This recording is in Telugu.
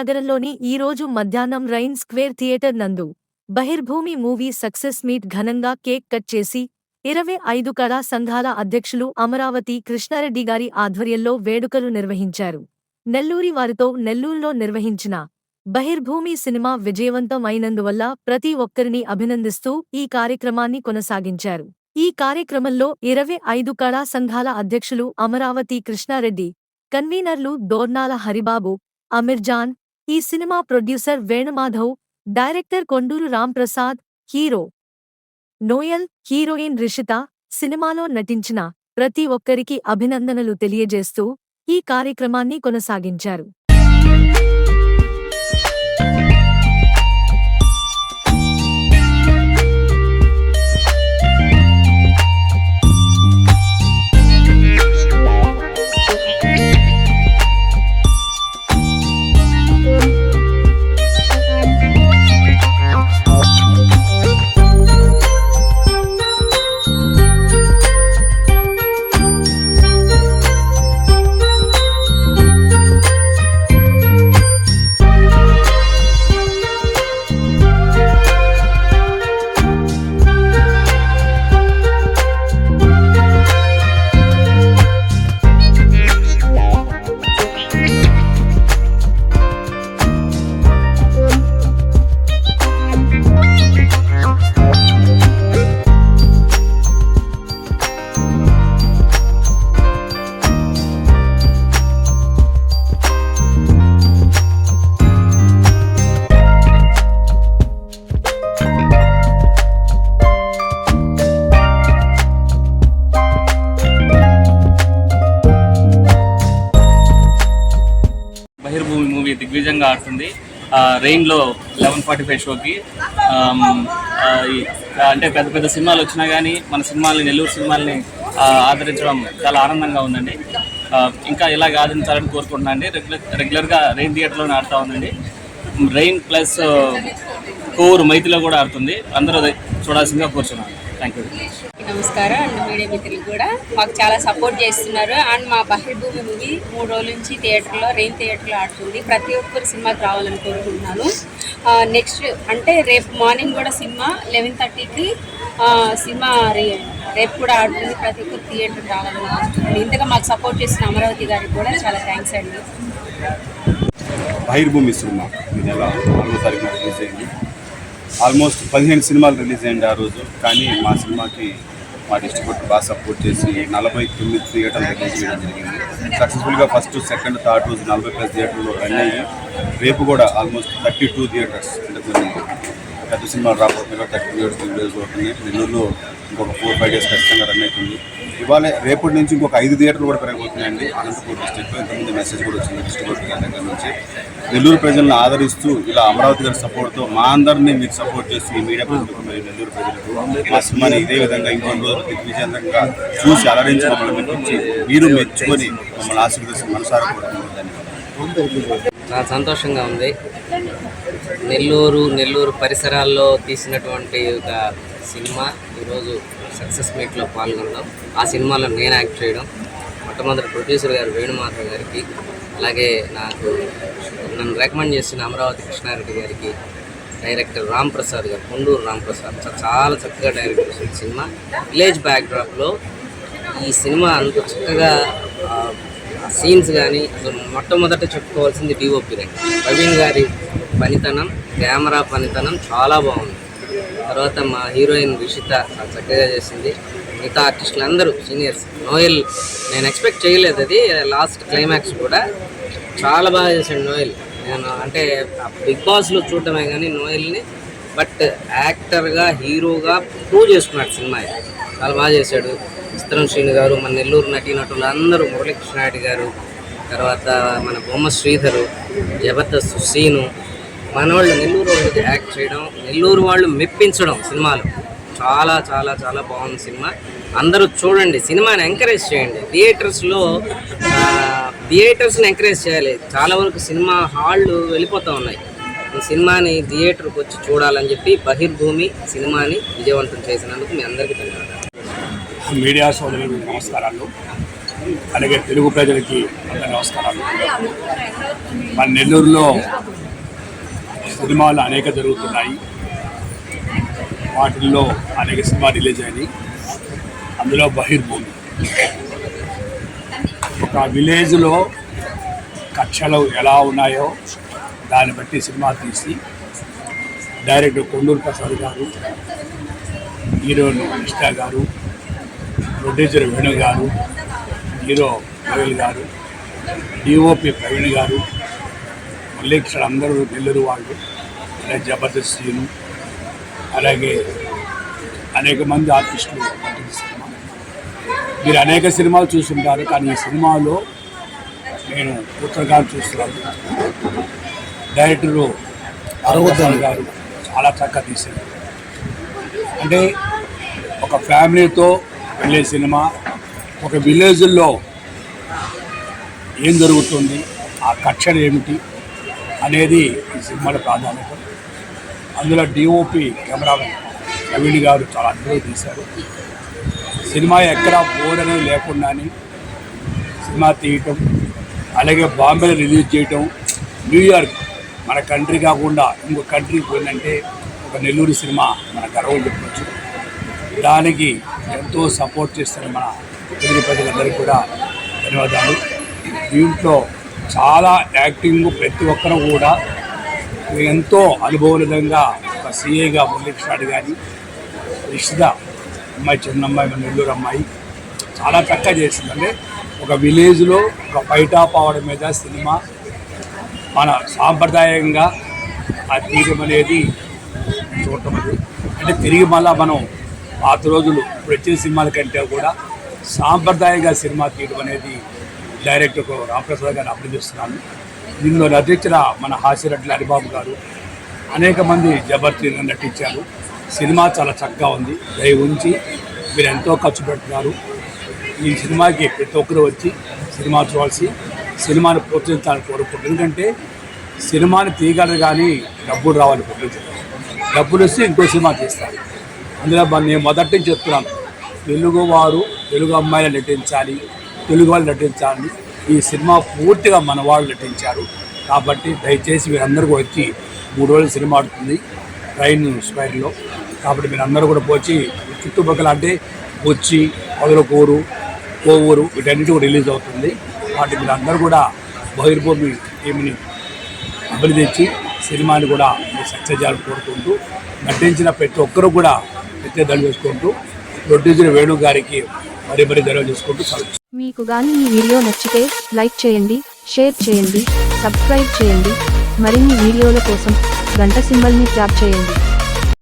నగరంలోని ఈ రోజు మధ్యాహ్నం రైన్ స్క్వేర్ థియేటర్ నందు బహిర్భూమి మూవీ సక్సెస్ మీట్ ఘనంగా కేక్ కట్ చేసి ఇరవై ఐదు కళా సంఘాల అధ్యక్షులు అమరావతి కృష్ణారెడ్డి గారి ఆధ్వర్యంలో వేడుకలు నిర్వహించారు. నెల్లూరి వారితో నెల్లూరులో నిర్వహించిన బహిర్భూమి సినిమా విజయవంతం అయినందువల్ల ప్రతి ఒక్కరిని అభినందిస్తూ ఈ కార్యక్రమాన్ని కొనసాగించారు. ఈ కార్యక్రమంలో ఇరవై ఐదు కళా సంఘాల అధ్యక్షులు అమరావతి కృష్ణారెడ్డి కన్వీనర్లు దోర్నాల హరిబాబు అమిర్జాన్ ఈ cinema producer Venumadhav director Konduru Ramprasad hero Noel heroine Rishita సినిమాలో నటించిన ప్రతి ఒక్కరికి అభినందనలు తెలియజేస్తూ ఈ కార్యక్రమాన్ని కొనసాగించారు. మూవీ దిగ్విజయంగా ఆడుతుంది. రెయిన్లో లెవెన్ ఫార్టీ ఫైవ్ షోకి అంటే పెద్ద పెద్ద సినిమాలు వచ్చినా కానీ మన సినిమాల్ని నెల్లూరు సినిమాల్ని ఆదరించడం చాలా ఆనందంగా ఉందండి. ఇంకా ఇలాగ ఆదరించాలని కోరుకుంటున్నాను అండి. రెగ్యులర్ రెగ్యులర్గా రెయిన్ థియేటర్లోనే ఆడుతూ ఉందండి. రెయిన్ ప్లస్ కోరు మైతిలో కూడా ఆడుతుంది. అందరూ చూడాల్సిందిగా కోరుచున్నాను. థ్యాంక్ యూ నమస్కారం. అండ్ మీడియా మిత్రులు కూడా మాకు చాలా సపోర్ట్ చేస్తున్నారు. అండ్ మా బహిర్భూమి మూవీ మూడు రోజుల నుంచి థియేటర్లో రెయిన్ థియేటర్లో ఆడుతుంది. ప్రతి ఒక్కరు సినిమాకి రావాలని కోరుకుంటున్నాను. నెక్స్ట్ అంటే రేపు మార్నింగ్ కూడా సినిమా లెవెన్ థర్టీకి సినిమా రేపు కూడా ఆడుతుంది. ప్రతి ఒక్కరు థియేటర్ రావాలని కోరుకుంటున్నాను. ఇంతగా మాకు సపోర్ట్ చేసిన అమరావతి గారికి కూడా చాలా థ్యాంక్స్ అండి. బహిర్భూమి సినిమా. ఈ నెల నాలుగో తారీఖున రిలీజ్ అయింది. ఆల్మోస్ట్ పదిహేను సినిమాలు రిలీజ్ అయ్యండి ఆ రోజు. కానీ మా సినిమాకి మా డిస్ట్రిబ్యూటర్ బాగా సపోర్ట్ చేసి నలభై తొమ్మిది థియేటర్లు రిలీజ్ చేయడం జరిగింది. సక్సెస్ఫుల్గా ఫస్ట్ సెకండ్ థర్డ్ రోజు నలభై ప్లస్ థియేటర్లో రన్ అయ్యి రేపు కూడా ఆల్మోస్ట్ థర్టీ టూ థియేటర్స్ అంటే పెద్ద సినిమాలు రాబోతున్నాయి థర్టీ థియేటర్స్ రిలీజ్ అవుతున్నాయి. నెల్లూరులో ఇంకొక ఫోర్ ఫైవ్ డేస్ ఖచ్చితంగా రన్ అవుతుంది. ఇవాళ రేపటి నుంచి ఇంకొక ఐదు థియేటర్లు కూడా పెరగబోతున్నాయండి. అనంతపూర్ డిస్టిక్లో ఇంతకుముందు మెసేజ్ కూడా వచ్చింది డిస్ట్రిబ్యూటర్ గారి దగ్గర నుంచి. నెల్లూరు ప్రజలను ఆదరిస్తూ ఇలా అమరావతి గారి సపోర్ట్తో మా అందరినీ మీరు సపోర్ట్ చేస్తూ ఈ మీడియా ప్రజలకు నెల్లూరు ప్రజలకు మా సినిమాని ఇదే విధంగా ఇంకొన్ని రోజులు దిగ్విజయంగా చూసి అలరించి మమ్మల్ని మెప్పించి మీరు మెచ్చుకొని మమ్మల్ని ఆశీర్వదించిన మనసారా కూడా చాలా సంతోషంగా ఉంది. నెల్లూరు నెల్లూరు పరిసరాల్లో తీసినటువంటి ఒక సినిమా. ఈరోజు సక్సెస్ మీట్లో పాల్గొనడం ఆ సినిమాలో నేను యాక్ట్ చేయడం మొట్టమొదటి ప్రొడ్యూసర్ గారు వేణుమాధవ్ గారికి అలాగే నాకు నన్ను రికమెండ్ చేసిన అమరావతి కృష్ణారెడ్డి గారికి డైరెక్టర్ రామ్ ప్రసాద్ గారు కొండూరు రామ్ ప్రసాద్ చాలా చక్కగా డైరెక్ట్ చేసిన సినిమా. విలేజ్ బ్యాక్డ్రాప్లో ఈ సినిమా అంత చక్కగా సీన్స్ కానీ అసలు మొట్టమొదట చెప్పుకోవాల్సింది డిఓపి రండి ప్రవీణ్ గారి పనితనం కెమెరా పనితనం చాలా బాగుంది. తర్వాత మా హీరోయిన్ రిషిత చక్కగా చేసింది. మిగతా ఆర్టిస్టులు అందరూ సీనియర్స్ నోయల్ నేను ఎక్స్పెక్ట్ చేయలేదు అది. లాస్ట్ క్లైమాక్స్ కూడా చాలా బాగా చేశాడు నోయల్. నేను అంటే బిగ్ బాస్లో చూడటమే కానీ నోయల్ని బట్ యాక్టర్గా హీరోగా ప్రూవ్ చేసుకున్నాడు సినిమా చాలా బాగా చేశాడు. చిత్రం శ్రీను గారు మన నెల్లూరు నటీనటులు అందరూ మురళీకృష్ణారెడ్డి గారు తర్వాత మన బొమ్మ శ్రీధరు జబర్దస్త్ సీను మన వాళ్ళు నెల్లూరు వాళ్ళకి యాక్ట్ చేయడం నెల్లూరు వాళ్ళు మెప్పించడం సినిమాలు. చాలా చాలా చాలా బాగుంది సినిమా. అందరూ చూడండి సినిమాని ఎంకరేజ్ చేయండి. థియేటర్స్లో థియేటర్స్ని ఎంకరేజ్ చేయాలి. చాలా వరకు సినిమా హాళ్ళు వెళ్ళిపోతూ ఉన్నాయి. ఈ సినిమాని థియేటర్కి వచ్చి చూడాలని చెప్పి బహిర్భూమి సినిమాని విజయవంతం చేసినందుకు మీ అందరికీ ధన్యవాదాలు. మీడియా సోదరులకు నమస్కారాలు. అలాగే తెలుగు ప్రజలకి నమస్కారాలు. మన నెల్లూరులో సినిమాలు అనేక జరుగుతున్నాయి. వాటిల్లో అనేక సినిమా రిలీజ్ అయినాయి. అందులో బహిర్భూమి. ఒక విలేజ్లో కక్షలు ఎలా ఉన్నాయో దాన్ని బట్టి సినిమా తీసి డైరెక్టర్ కొండూరు ప్రసాద్ గారు హీరోయిన్ కృష్ణ గారు ప్రొడ్యూసర్ వేణు గారు హీరో ప్రవీణ్ గారు డిఓపి ప్రవీణ్ గారు మల్లేక్షలు అందరూ నెల్లూరు వాళ్ళు అలాగే జబర్దస్త్ సీను అలాగే అనేక మంది ఆర్టిస్టులు సినిమా మీరు అనేక సినిమాలు చూస్తుంటారు కానీ ఈ సినిమాలో నేను ఉత్తరగారు చూస్తున్నాను. డైరెక్టరు అరవద్దాన్. గారు చాలా చక్కగా తీశారు. అంటే ఒక ఫ్యామిలీతో వెళ్ళే సినిమా ఒక విలేజ్లో ఏం జరుగుతుంది ఆ కక్షలు ఏమిటి అనేది ఈ సినిమాలో ప్రాధాన్యత. అందులో డిఓపి కెమెరామెన్ ప్రవీణ్ గారు చాలా అద్భుతంగా తీశారు. సినిమా ఎక్కడ బోర్ అనేది లేకుండానే సినిమా తీయటం అలాగే బాంబేలో రిలీజ్ చేయటం న్యూయార్క్ మన కంట్రీ కాకుండా ఇంకో కంట్రీకి పోయిందంటే ఒక నెల్లూరు సినిమా మన గర్వం చెప్పవచ్చు దానికి ఎంతో సపోర్ట్ చేస్తున్న మన తెలుగు ప్రజలందరికీ కూడా ధన్యవాదాలు. దీంట్లో చాలా యాక్టింగ్ ప్రతి ఒక్కరు కూడా ఎంతో అనుభవనిధంగా ఒక సీఏగా మురళీకృష్ణాడు కానీ రిషిత అమ్మాయి చిన్న అమ్మాయి మన నెల్లూరు అమ్మాయి చాలా చక్కగా చేసిందంటే ఒక విలేజ్లో ఒక బయట పావడం మీద సినిమా మన సాంప్రదాయంగా ఆ తీయడం అనేది చూడటం అది. అంటే తిరిగి మళ్ళా మనం పాత రోజులు ఇప్పుడు వచ్చిన సినిమాల కంటే కూడా సాంప్రదాయంగా సినిమా తీయడం అనేది డైరెక్టర్ రామప్రసాద్ గారిని అభినందిస్తున్నాను దీనిలో నటించిన మన హాసిరెడ్డి హరిబాబు గారు అనేక మంది జబర్దస్త్ నటించారు. సినిమా చాలా చక్కగా ఉంది. దయ ఉంచి మీరు ఎంతో ఖర్చు పెడుతున్నారు. ఈ సినిమాకి ప్రతి ఒక్కరు వచ్చి సినిమా చూడాల్సి సినిమాని ప్రోత్సహించాలని కోరుకుంటుంది ఎందుకంటే సినిమాని తీయగలరు కానీ డబ్బులు రావాలి ప్రోత్సహించాలి డబ్బులు వస్తే ఇంకో సినిమా తీస్తారు. అందులో నేను మొదటి నుంచి చెప్తున్నాను. తెలుగు వారు తెలుగు అమ్మాయిలు నటించాలి. తెలుగు వాళ్ళు నటించాలని ఈ సినిమా పూర్తిగా మన వాళ్ళు నటించారు. కాబట్టి దయచేసి మీరందరూ వచ్చి మూడు రోజులు సినిమా ఆడుతుంది ట్రైన్ స్క్వైర్లో. కాబట్టి మీరు అందరూ కూడా పోచి చుట్టుపక్కల అంటే వచ్చి మొదలకూరు కోవూరు వీటన్నిటి కూడా రిలీజ్ అవుతుంది. వాటి మీరు అందరూ కూడా బహిర్భూమి టీంని అభివృద్ధి సినిమాని కూడా సక్సెస్ చేయాలని కోరుకుంటూ నటించిన ప్రతి ఒక్కరూ కూడా ప్రత్యేకతలు వేసుకుంటూ ప్రొడ్యూసర్ వేణు గారికి మరీ మరీ ధన్యవాదాలు చేసుకుంటూ సాగు మీకు గాని ఈ వీడియో నచ్చితే లైక్ చేయండి షేర్ చేయండి సబ్స్క్రైబ్ చేయండి. మరిన్ని వీడియోల కోసం గంట సింబల్ని ట్యాప్ చేయండి.